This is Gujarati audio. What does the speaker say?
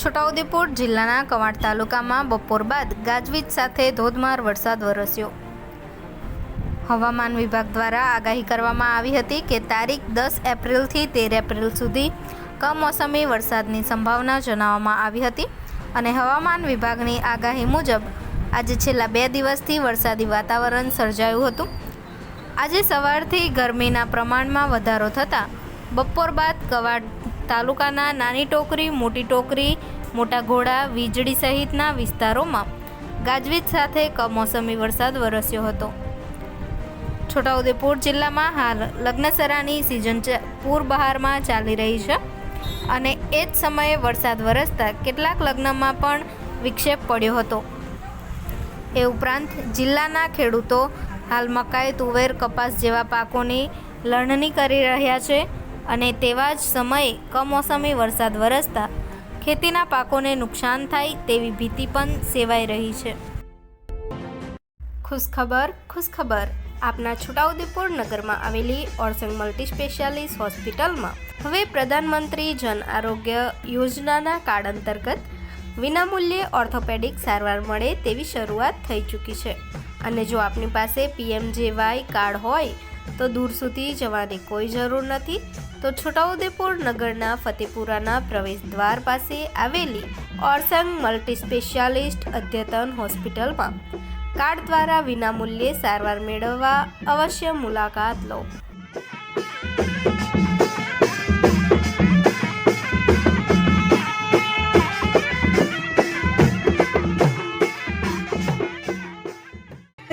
છોટાઉદેપુર જિલ્લાના કવાંટ તાલુકામાં બપોર બાદ ગાજવીજ સાથે ધોધમાર વરસાદ વરસ્યો. હવામાન વિભાગ દ્વારા આગાહી કરવામાં આવી હતી કે તારીખ દસ એપ્રિલથી તેર એપ્રિલ સુધી કમોસમી વરસાદની સંભાવના જણાવવામાં આવી હતી અને હવામાન વિભાગની આગાહી મુજબ આજે છેલ્લા બે દિવસથી વરસાદી વાતાવરણ સર્જાયું હતું. આજે સવારથી ગરમીના પ્રમાણમાં વધારો થતાં બપોર બાદ કવાડ તાલુકાના નાની ટોકરી, મોટી ટોકરી, મોટા ઘોડા, વીજળી સહિતના વિસ્તારોમાં ગાજવીજ સાથે કમોસમી વરસાદ વરસ્યો હતો. છોટાઉદેપુર જિલ્લામાં હાલ લગ્નસરાની સિઝન પૂર બહારમાં ચાલી રહી છે અને એ જ સમયે વરસાદ વરસતા કેટલાક લગ્નમાં પણ વિક્ષેપ પડ્યો હતો. એ ઉપરાંત જિલ્લાના ખેડૂતો હાલ મકાઈ તુવેર, કપાસ જેવા પાકોની લણણી કરી રહ્યા છે. અને તેવા જ સમયે કમોસમી વરસાદ વરસતા ખેતીના પાકોને નુકસાન થાય તેવી ભીતિ પણ સેવાઈ રહી છે. ખુશખબર ખુશખબર. આપના છોટાઉદેપુર નગરમાં આવેલી ઓરસંગ મલ્ટી સ્પેશિયાલિસ્ટ હોસ્પિટલમાં હવે પ્રધાનમંત્રી જન આરોગ્ય યોજનાના કાર્ડ અંતર્ગત વિનામૂલ્યે ઓર્થોપેડિક સારવાર મળે તેવી શરૂઆત થઈ ચૂકી છે. અને જો આપની પાસે પીએમજેવાય કાર્ડ હોય તો દૂર સુધી જવાની કોઈ જરૂર નથી. તો છોટાઉદેપુર નગરના ફતેપુરાના પ્રવેશ દ્વાર પાસે આવેલી ઓરસંગ મલ્ટી સ્પેશિયાલિસ્ટ અદ્યતન હોસ્પિટલમાં કાર્ડ દ્વારા વિનામૂલ્યે સારવાર મેળવવા અવશ્ય મુલાકાત લો.